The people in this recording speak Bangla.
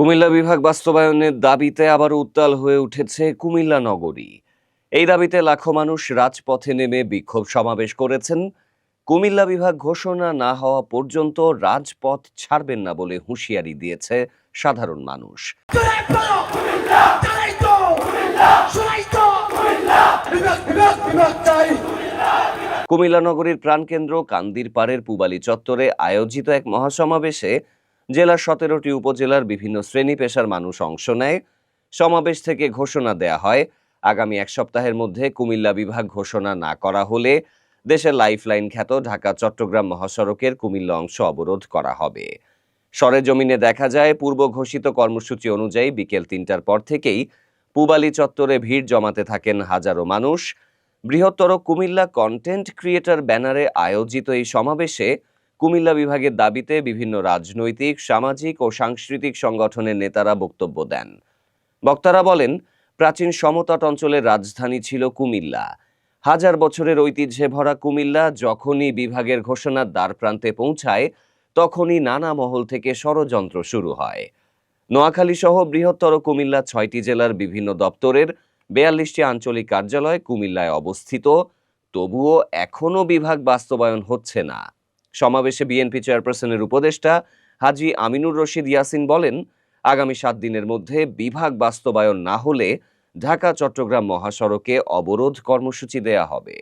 কুমিল্লা বিভাগ বাস্তবায়নের দাবিতে আবার উত্তাল হয়ে উঠেছে কুমিল্লা নগরী। এই দাবিতে লাখো মানুষ রাজপথে নেমে বিক্ষোভ সমাবেশ করেছেন। কুমিল্লা বিভাগ ঘোষণা না হওয়া পর্যন্ত রাজপথ ছাড়বেন না বলে হুঁশিয়ারি দিয়েছে সাধারণ মানুষ। কুমিল্লা নগরীর প্রাণকেন্দ্র কান্দির পাড়ের পুবালি চত্বরে আয়োজিত এক মহাসমাবেশে জেলার সতেরোটি উপজেলার বিভিন্ন শ্রেণি পেশার মানুষ অংশ নেয়। সমাবেশ থেকে ঘোষণা দেয়া হয়, আগামী এক সপ্তাহের মধ্যে কুমিল্লা বিভাগ ঘোষণা না করা হলে দেশের লাইফলাইন খ্যাত ঢাকা, চট্টগ্রাম মহাসড়কের কুমিল্লা অংশ অবরোধ করা হবে। সরেজমিনে দেখা যায়, পূর্ব ঘোষিত কর্মসূচি অনুযায়ী বিকেল তিনটার পর থেকেই পুবালি চত্বরে ভিড় জমাতে থাকেন হাজারো মানুষ। বৃহত্তর কুমিল্লা কন্টেন্ট ক্রিয়েটর ব্যানারে আয়োজিত এই সমাবেশে কুমিল্লা বিভাগের দাবিতে বিভিন্ন রাজনৈতিক, সামাজিক ও সাংস্কৃতিক সংগঠনের নেতারা বক্তব্য দেন। বক্তারা বলেন, প্রাচীন সমতট অঞ্চলের রাজধানী ছিল কুমিল্লা। হাজার বছরের ঐতিহ্যে ভরা কুমিল্লা যখনই বিভাগের ঘোষণার দ্বার প্রান্তে পৌঁছায়, তখনই নানা মহল থেকে ষড়যন্ত্র শুরু হয়। নোয়াখালী সহ বৃহত্তর কুমিল্লা ছয়টি জেলার বিভিন্ন দপ্তরের বেয়াল্লিশটি আঞ্চলিক কার্যালয় কুমিল্লায় অবস্থিত, তবুও এখনও বিভাগ বাস্তবায়ন হচ্ছে না। সমাবেশে বিএনপি চেয়ারপারসনের উপদেষ্টা হাজি আমিনুর রশিদ ইয়াসিন বলেন, আগামী সাত দিনের মধ্যে বিভাগ বাস্তবায়ন না হলে ঢাকা চট্টগ্রাম মহাসড়কে অবরোধ কর্মসূচি দেয়া হবে।